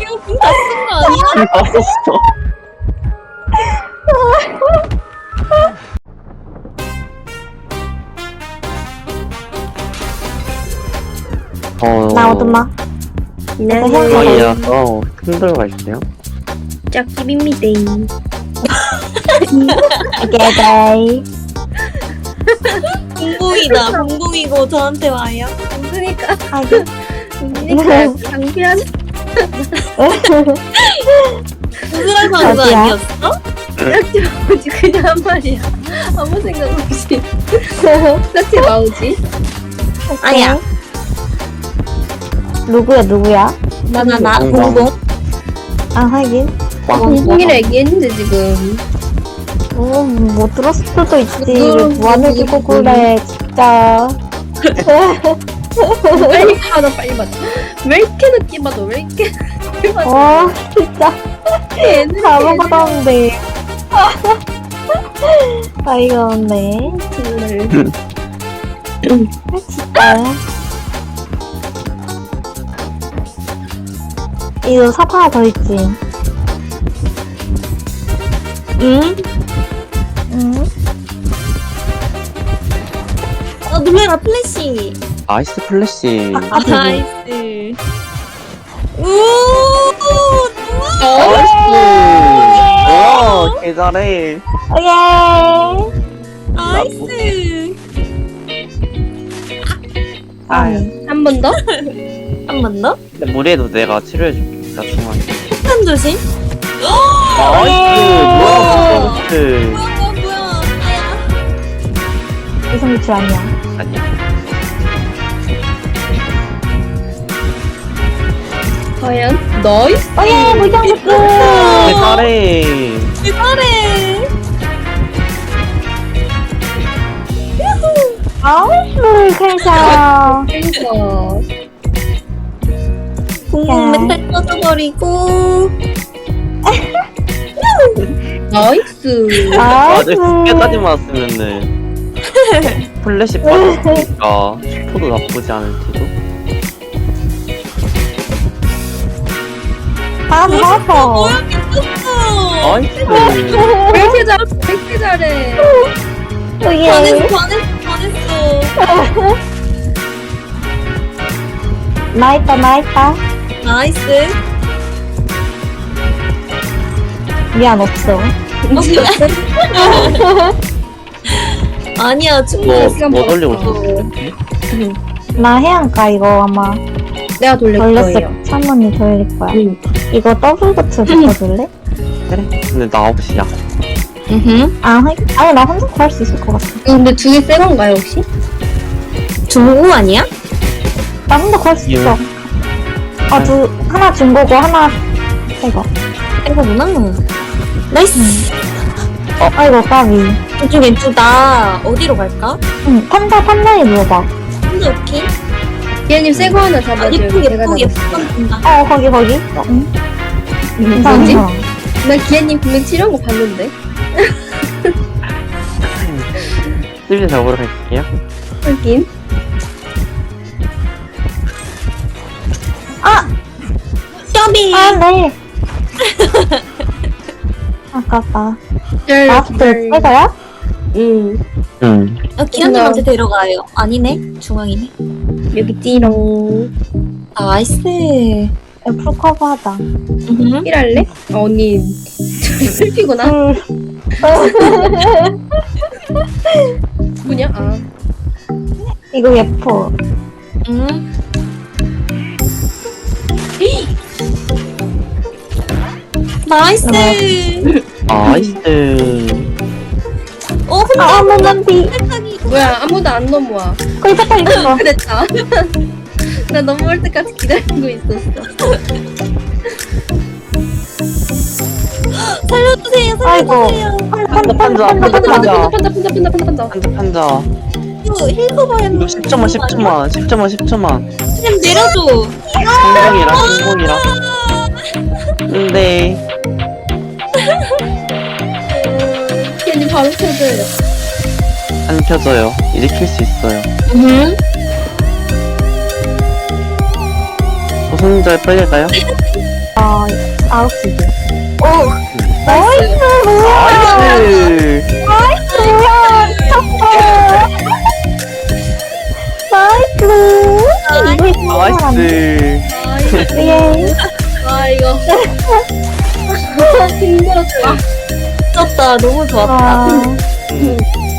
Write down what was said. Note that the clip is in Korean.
이거 분다쓴 거 아니야? 다 썼어. 어, 나 오두마. 안녕하세요. 저희야서 흔들어 가실래요? 짝집입니다. 게게이. 공공이다. 공공이고 저한테 와요. 그러니까 하긴. 그러니까 장비한 선수 어디야? 아니었어? 짝지 마오지 그냥 한 말이야 아무 생각 없이 짝지 마오지 아니야. 누구야 누구야? 나나 나 공공. 공공. 아 하긴. 공공이라 얘기했는데 지금 어, 뭐 들었을 수도 있지. 그럼 두고 그래 진짜. 빨리 받아 빨리 받아 왜 이렇게 늦게 받아 왜 이렇게 늦게 받아 와 진짜 얘는 아무것도 없는데. 아이가 없네. 정말 진짜. 이거 삽 하나 더 있지. 응? 응? 놀래라 플래시. 아이스 플래시. 아, 되게. 나이스. 우. 나이스. 와, 개 잘해. 오예. 나이스. 아니. 한번 더? 한 번 더? 근데 무리해도 내가 치료해줄게. 나 중앙에. 폭탄 조심. 나이스. 뭐야, 나이스. 뭐야 뭐야 뭐야. 아야. 이성미출 아니야. 아니야. 과연 나이스 오예 무장부스. 개 잘해. 잘해. 아우스 캔샤. 그래서 공공 맨날 꺼져버리고. 나이스 아우스. 두 개까지 맞았으면은. 플래시 빠졌으니까 슈퍼도 나쁘지 않을지도. 아 맞아. 뭐야 미쳤어. 나이스. 왜 이렇게 잘해 왜 이렇게 잘해. 반했어 반했어 반했어. 나있다 나있다. 나이스. 미안 없어. 아니야 충분히 뭐, 시간 뭐 돌리고 벌었어. 있었어? 나 해안가 이거 아마 내가 돌릴 거예요 찬원이 돌릴 거야. 응. 이거 더블 버튼 붙여줄래? 그래. 근데 나 9시야. 음. 아 아니 나 혼자 구할 수 있을 것 같아. 근데 두 개 새 건가요 혹시? 중고 아니야? 나 혼자 구할 수 예. 있어. 아 두 하나 준 거고 하나 이거. 이거구나. 나이스. 아이고 까비. 왼쪽 왼쪽 나 어디로 갈까? 응 판다 판다에 누워봐. 근데 오케이. 얘님 새거 하나 아, 잡아줘요 예쁘게 잡았어요 예쁘게 본다. 어 거기 거기. 어, 응. 뭐지? 나 기현님 분명 치료한 거 봤는데 슬비 잡으러 갈게요. 하긴 점이. 아 네. 아깝다. 네, 라스트 빼가야? 응 응. 어, 기현님한테 데려가요. 아니네. 중앙이네. 여기 띠롱 나이스. 풀 커버하자. 음. 일할래? 아 언니 슬피구나 응. 누구냐? 아 이거 예뻐. 음. 나이스. 나이스. 어, 아 한 번만 비. 색깔이 뭐야 아무도 안 넘어와 거기 색깔 있어. 그랬다 나 넘어올 때까지 기다리고 있었어 살려주세요. 아이고. 살려주세요. 판자, 판다 판다. 판자. 판다 판다 판다 판다 판다 한자, 한자. 이거 힐커버 이거 했는데. 10초만, 10초만, 10초만, 10초만. 그냥 내려줘. 성공이라, 성공이라. 근데, 쳐줘야겠다 안 켜져요. 일으킬 수 있어요. 음. 소손절 빨리 가요? 아, 아홉 시. 오. 나이스, 뭐야. 나이스! 나이스, 뭐야. 미쳤어. 나이스. 이거 있어. 나이스! 아 이거 예. 아 이거 힘들었다 즐겁다. 너무 좋았다. 아. 음.